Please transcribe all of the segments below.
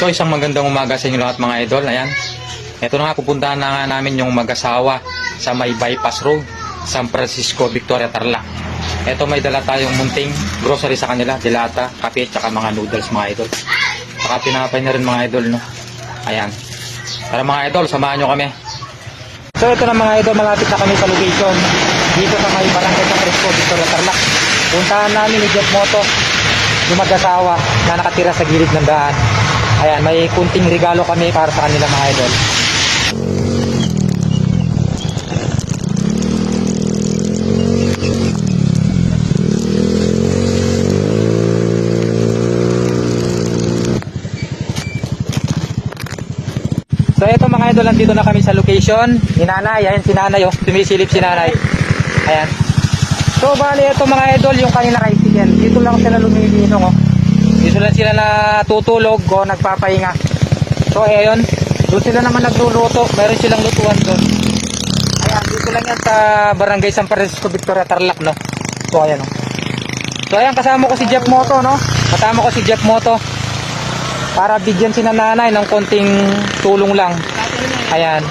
So isang magandang umaga sa inyo lahat mga idol. Ayan. Ito na nga, pupuntahan na nga namin yung mag-asawa sa may bypass road, San Francisco, Victoria, Tarlac. Ito may dala tayong munting grocery sa kanila, dilata, kape, tsaka mga noodles mga idol. Saka tinapay na rin mga idol, no? Ayan. Tara mga idol, samahan nyo kami. So ito na mga idol, malapit na kami sa location. Dito sa may barangay San Francisco, Victoria, Tarlac. Puntahan namin ni Jeff Moto, yung mag-asawa na nakatira sa gilid ng daan. Ayan, may kunting regalo kami para sa kanila mga idol. So ito mga idol, nandito na kami sa location. Ni nanay, ayan si nanay oh. Sumisilip si nanay. Ayan. So bali ito mga idol, yung kanina tricycle. Dito lang sila lumilinong oh. Dito lang sila natutulog o nagpapahinga. So ayun, doon sila naman nagluluto. Meron silang lutuan doon. Ayan, dito lang yan sa Barangay San Francisco, Victoria, Tarlac, no? So ayan oh. So ayan, kasama ko si Jeff Moto, no? Kasama ko si Jeff Moto para bigyan si nanay ng konting tulong lang. Ayan.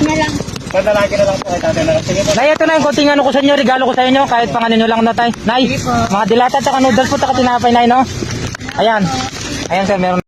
na lang. Panalagi na lang po kay tatay na. Sige po. Nay, ito na yung konting ano ko sa inyo, regalo ko sa inyo, kahit pang ano nyo lang na tay. Nay, mga dilata at noodles po, taka tinapay nay, no? Ayan. Ayan sir, meron